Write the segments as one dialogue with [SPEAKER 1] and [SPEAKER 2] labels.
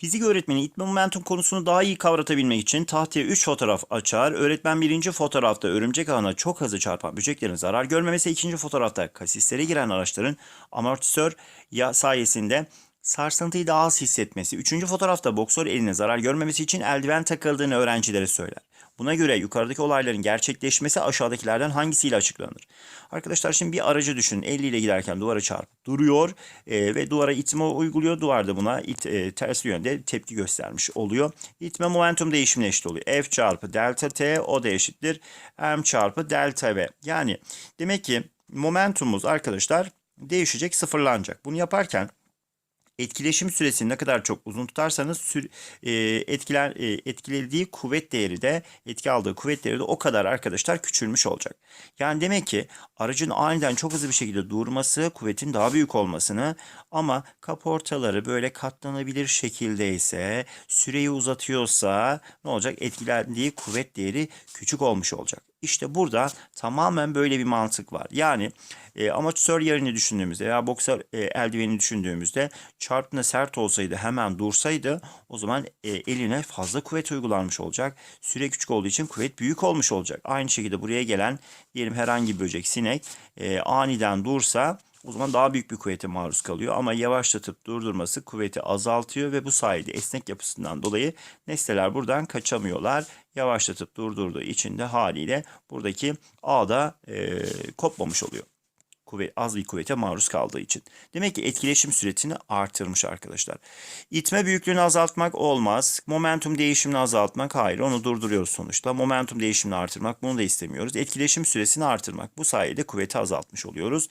[SPEAKER 1] Fizik öğretmeni itme momentum konusunu daha iyi kavratabilmek için tahtaya 3 fotoğraf açar. Öğretmen birinci fotoğrafta örümcek ağına çok hızlı çarpan böceklerin zarar görmemesi, ikinci fotoğrafta kasislere giren araçların amortisör ya sayesinde sarsıntıyı daha az hissetmesi, üçüncü fotoğrafta boksör eline zarar görmemesi için eldiven takıldığını öğrencilere söyler. Buna göre yukarıdaki olayların gerçekleşmesi aşağıdakilerden hangisiyle açıklanır? Arkadaşlar şimdi bir aracı düşünün. 50 ile giderken duvara çarpıp duruyor e, ve duvara itme uyguluyor. Duvar da buna it, e, ters yönde tepki göstermiş oluyor. İtme momentum değişimine eşit oluyor. F çarpı delta T o da eşittir. M çarpı delta V. Yani demek ki momentumumuz arkadaşlar değişecek, sıfırlanacak. Bunu yaparken etkileşim süresini ne kadar çok uzun tutarsanız sür, e, etkiler e, etkilediği kuvvet değeri de etki aldığı kuvvet değeri de o kadar arkadaşlar küçülmüş olacak. Yani demek ki aracın aniden çok hızlı bir şekilde durması kuvvetin daha büyük olmasını ama kaportaları böyle katlanabilir şekilde ise süreyi uzatıyorsa ne olacak? Etkilendiği kuvvet değeri küçük olmuş olacak. İşte burada tamamen böyle bir mantık var. Yani e, amatör yerini düşündüğümüzde veya boksör e, eldiveni düşündüğümüzde çarptığında sert olsaydı hemen dursaydı o zaman e, eline fazla kuvvet uygulanmış olacak. Süre küçük olduğu için kuvvet büyük olmuş olacak. Aynı şekilde buraya gelen diyelim herhangi bir böcek sinek e, aniden dursa o zaman daha büyük bir kuvvete maruz kalıyor ama yavaşlatıp durdurması kuvveti azaltıyor ve bu sayede esnek yapısından dolayı nesneler buradan kaçamıyorlar. Yavaşlatıp durdurduğu için de haliyle buradaki ağda e, kopmamış oluyor. Kuvvet, az bir kuvvete maruz kaldığı için. Demek ki etkileşim süresini artırmış arkadaşlar. İtme büyüklüğünü azaltmak olmaz. Momentum değişimini azaltmak hayır onu durduruyoruz sonuçta. Momentum değişimini artırmak bunu da istemiyoruz. Etkileşim süresini artırmak bu sayede kuvveti azaltmış oluyoruz.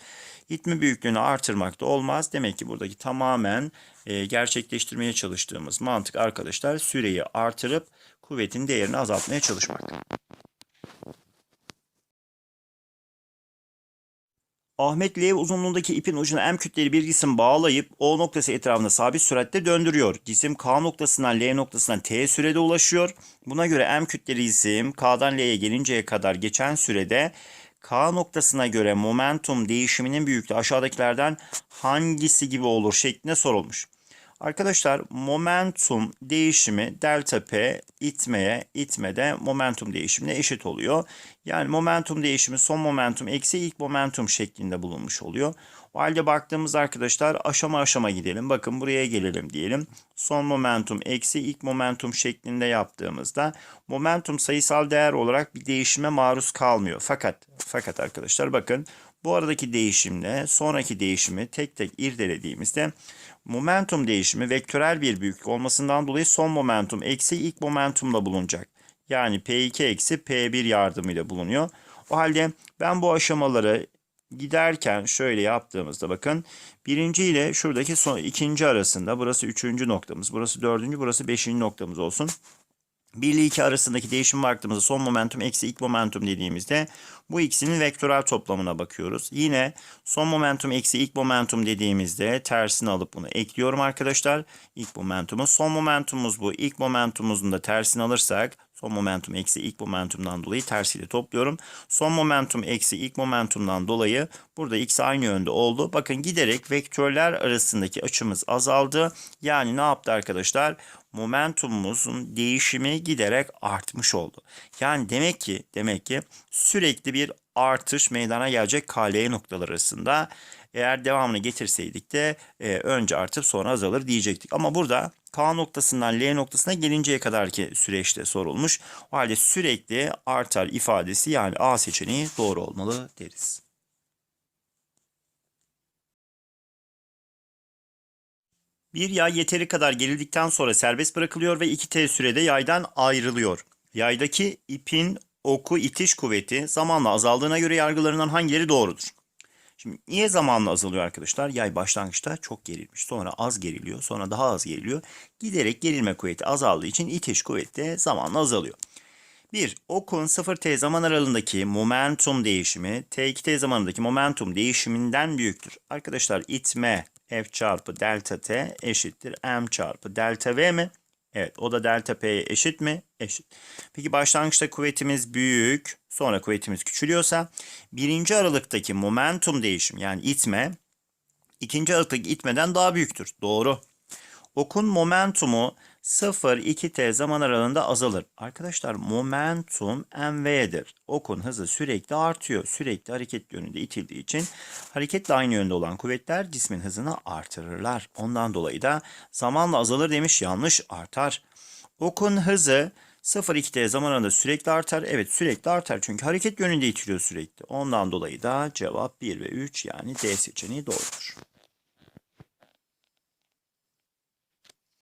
[SPEAKER 1] İtme büyüklüğünü artırmak da olmaz. Demek ki buradaki tamamen e, gerçekleştirmeye çalıştığımız mantık arkadaşlar süreyi artırıp kuvvetin değerini azaltmaya çalışmak. Ahmet L uzunluğundaki ipin ucuna M kütleli bir cisim bağlayıp O noktası etrafında sabit süratle döndürüyor. Cisim K noktasından L noktasından T sürede ulaşıyor. Buna göre M kütleli cisim K'dan L'ye gelinceye kadar geçen sürede K noktasına göre momentum değişiminin büyüklüğü aşağıdakilerden hangisi gibi olur şeklinde sorulmuş. Arkadaşlar momentum değişimi delta P itmeye itmede momentum değişimine eşit oluyor. Yani momentum değişimi son momentum eksi ilk momentum şeklinde bulunmuş oluyor. O halde baktığımız arkadaşlar aşama aşama gidelim. Bakın buraya gelelim diyelim. Son momentum eksi ilk momentum şeklinde yaptığımızda momentum sayısal değer olarak bir değişime maruz kalmıyor. Fakat fakat arkadaşlar bakın bu aradaki değişimle sonraki değişimi tek tek irdelediğimizde momentum değişimi vektörel bir büyüklük olmasından dolayı son momentum eksi ilk momentumla bulunacak. Yani P2 eksi P1 yardımıyla bulunuyor. O halde ben bu aşamaları giderken şöyle yaptığımızda bakın birinci ile şuradaki son ikinci arasında burası üçüncü noktamız burası dördüncü burası beşinci noktamız olsun. 1 ile 2 arasındaki değişim baktığımızda son momentum eksi ilk momentum dediğimizde bu ikisinin vektörel toplamına bakıyoruz. Yine son momentum eksi ilk momentum dediğimizde tersini alıp bunu ekliyorum arkadaşlar. İlk momentumu son momentumumuz bu. İlk momentumumuzun da tersini alırsak son momentum eksi ilk momentumdan dolayı tersiyle topluyorum. Son momentum eksi ilk momentumdan dolayı burada x aynı yönde oldu. Bakın giderek vektörler arasındaki açımız azaldı. Yani ne yaptı arkadaşlar? Momentumumuzun değişimi giderek artmış oldu. Yani demek ki demek ki sürekli bir artış meydana gelecek KL noktalar arasında. Eğer devamını getirseydik de e, önce artıp sonra azalır diyecektik. Ama burada K noktasından L noktasına gelinceye kadarki süreçte sorulmuş. O halde sürekli artar ifadesi yani A seçeneği doğru olmalı deriz. Bir yay yeteri kadar gerildikten sonra serbest bırakılıyor ve 2T sürede yaydan ayrılıyor. Yaydaki ipin oku itiş kuvveti zamanla azaldığına göre yargılarından hangileri doğrudur? Şimdi niye zamanla azalıyor arkadaşlar? Yay başlangıçta çok gerilmiş. Sonra az geriliyor. Sonra daha az geriliyor. Giderek gerilme kuvveti azaldığı için itiş kuvveti de zamanla azalıyor. 1. Okun 0t zaman aralığındaki momentum değişimi t2t zamanındaki momentum değişiminden büyüktür. Arkadaşlar itme F çarpı delta T eşittir M çarpı delta V mi? Evet o da delta P'ye eşit mi? Eşit. Peki başlangıçta kuvvetimiz büyük sonra kuvvetimiz küçülüyorsa birinci aralıktaki momentum değişim yani itme ikinci aralıktaki itmeden daha büyüktür. Doğru. Okun momentumu 0-2t zaman aralığında azalır. Arkadaşlar momentum mv'dir. Okun hızı sürekli artıyor. Sürekli hareket yönünde itildiği için hareketle aynı yönde olan kuvvetler cismin hızını artırırlar. Ondan dolayı da zamanla azalır demiş yanlış artar. Okun hızı 0-2t zaman aralığında sürekli artar. Evet sürekli artar çünkü hareket yönünde itiliyor sürekli. Ondan dolayı da cevap 1 ve 3 yani D seçeneği doğrudur.